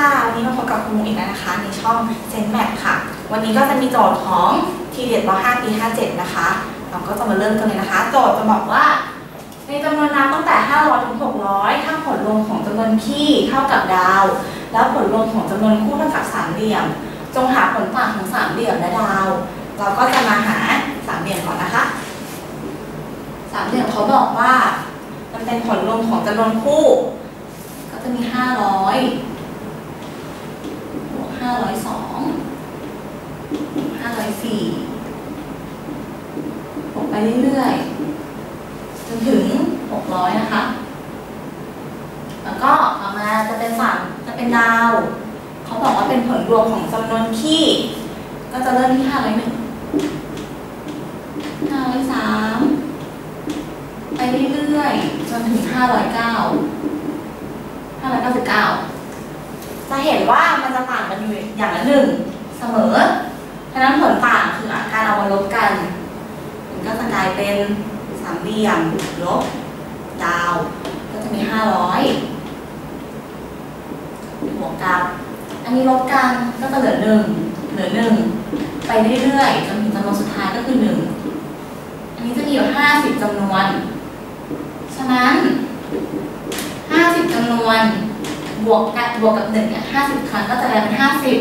ค่ะวันนี้มาพบกับคุณมุกอีกแล้วนะคะ ในช่องเซนแมทค่ะ วันนี้ก็จะมีโจทย์ของทีเด็ดป .5 ปี 57 นะคะ เราก็จะมาเริ่มกันเลยนะคะ โจทย์จะบอกว่า ในจำนวนนับตั้งแต่ 500 ถึง 600 ถ้าผลรวมของจำนวนคี่เท่ากับดาว แล้วผลรวมของจำนวนคู่เท่ากับสามเหลี่ยม จงหาผลต่างของสามเหลี่ยมและดาว เราก็จะมาหาสามเหลี่ยมก่อนนะคะ สามเหลี่ยมเขาบอกว่า มันเป็นผลรวมของจำนวนคู่ ก็จะมี 500บวก 502 504บวกไปเรื่อยๆ จนถึง 600 นะคะ แล้วก็ต่อมาจะเป็นสามจะเป็นดาว เขาบอกว่าเป็นผลรวมของจำนวนคี่ ก็จะเริ่มที่ 501 503 ไปเรื่อยๆ จนถึง 509 599 จะเห็นว่ามันจะต่างกันอยู่อย่างละหนึ่งเสมอฉะนั้นผลต่างคือการเอามาลบกัน มันก็จะกลายเป็นสามเหลี่ยมลบดาว ก็จะมี500บวกกับ อันนี้ลบกันก็จะเหลือหนึ่งเหลือหนึ่งไปเรื่อยๆจนถึงจำนวนสุดท้ายก็คือหนึ่งอันนี้จะมีอยู่ห้าสิบจำนวน ฉะนั้นห้าสิบจำนวน บวกกับบวกกับหนึ่งเนี่ยห้าสิบครั้งก็จะกลายเป็นห้าสิบ